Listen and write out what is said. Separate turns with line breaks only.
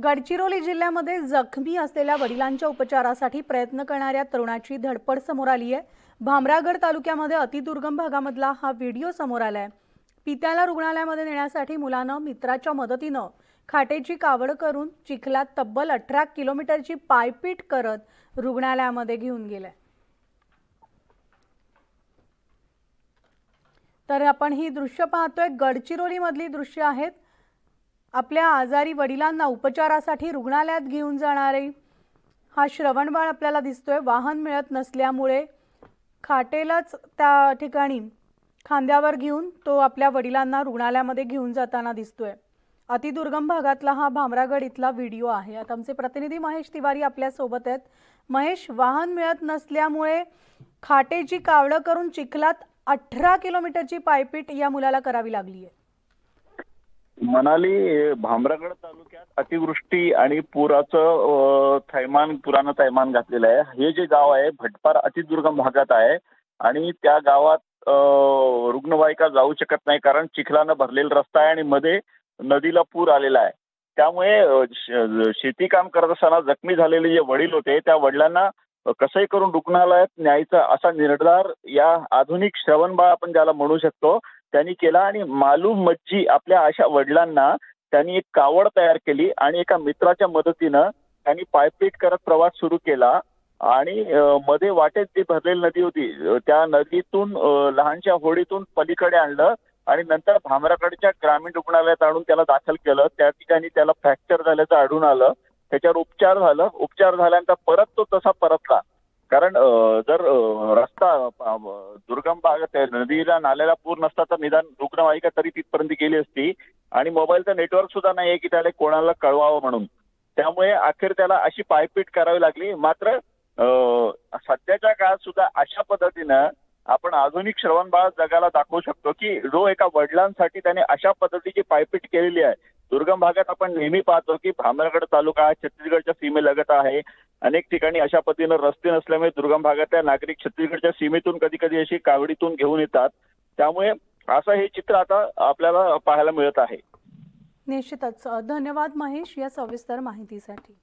गडचिरोली जिल्ह्यामध्ये जखमी असलेल्या वडिलांच्या उपचारासाठी प्रयत्न करणाऱ्या तरुणाची धडपड समोर आली आहे. भामरागड तालुक्यामध्ये अतिदुर्गम भागामधला हा व्हिडिओ समोर आलाय. पित्याला रुग्णालयामध्ये नेण्यासाठी मुलानं मित्राच्या मदतीनं खाटेची कावड करून चिखलात तब्बल अठरा किलोमीटरची पायपीट करत रुग्णालयामध्ये घेऊन गेलाय. तर आपण ही दृश्य पाहतोय. गडचिरोलीमधली दृश्य आहेत. आपल्या आजारी वडिलांना उपचारासाठी रुग्णालयात घेऊन जाणारे. हा श्रवणबाळ आपल्याला दिसतोय. वाहन मिळत नसल्यामुळे खाटेलाच त्या ठिकाणी खांद्यावर घेऊन तो आपल्या वडिलांना रुग्णालयामध्ये घेऊन जाताना दिसतोय. अतिदुर्गम भागातला हा भामरागड इथला व्हिडिओ आहे. आता आमचे प्रतिनिधी महेश तिवारी आपल्यासोबत आहेत. महेश वाहन मिळत नसल्यामुळे खाटेची कावळं करून चिखलात अठरा किलोमीटरची पायपीट या मुलाला करावी लागली आहे
मनाली भामरागड तालुक्यात अतिवृष्टी आणि पुराचं थैमान पुरानं थैमान घातलेलं आहे. हे जे गाव आहे भटपार अतिदुर्गम भागात आहे. आणि त्या गावात रुग्णवाहिका जाऊ शकत नाही कारण चिखलानं भरलेला रस्ता आहे आणि मध्ये नदीला पूर आलेला आहे. त्यामुळे शेती काम करत असताना जखमी झालेले जे वडील होते त्या वडिलांना कसंही करून रुग्णालयात न्यायचा असा निर्धार या आधुनिक श्रवणबाळ आपण ज्याला म्हणू शकतो त्यांनी केला आणि मालूम मज्जी आपल्या अशा वडिलांना त्यांनी एक कावड तयार केली आणि एका मित्राच्या मदतीनं त्यांनी पायपीट करत प्रवास सुरू केला. आणि मध्ये वाटेत जी भरलेली नदी होती त्या नदीतून लहानशा होडीतून पलीकडे आणलं आणि नंतर भामराकडच्या ग्रामीण रुग्णालयात आणून त्याला दाखल केलं. त्या ठिकाणी त्याला फ्रॅक्चर झाल्याचं आढळून आलं. त्याच्यावर उपचार झालं. उपचार झाल्यानंतर परत तो तसा परतला. कारण जर रस्ता दुर्गम भागात आहे, नदीला नाल्याला पूर नसता तर निदान रुग्णवाहिका तरी तिथपर्यंत गेली असती. आणि मोबाईलचं नेटवर्क सुद्धा नाही आहे की त्याला कोणाला कळवावं म्हणून. त्यामुळे अखेर त्याला अशी पायपीट करावी लागली. मात्र सध्याच्या काळात सुद्धा अशा पद्धतीनं आपण आधुनिक श्रवणबाळ जगाला दाखवू शकतो की जो एका वडिलांसाठी त्याने अशा पद्धतीची पायपीट केलेली आहे. दुर्गम भागात आपण नेहमी पाहतो की भामरगड तालुका छत्तीसगडच्या सीमेलगत आहे. अनेक ठिकाणी अशा पद्धतीनं रस्ते नसल्यामुळे दुर्गम भागातल्या नागरिक छत्तीसगडच्या सीमेतून कधी कधी अशी कावडीतून घेऊन येतात. त्यामुळे असं हे चित्र आता आपल्याला पाहायला मिळत आहे.
निश्चितच. धन्यवाद महेश या सविस्तर माहितीसाठी.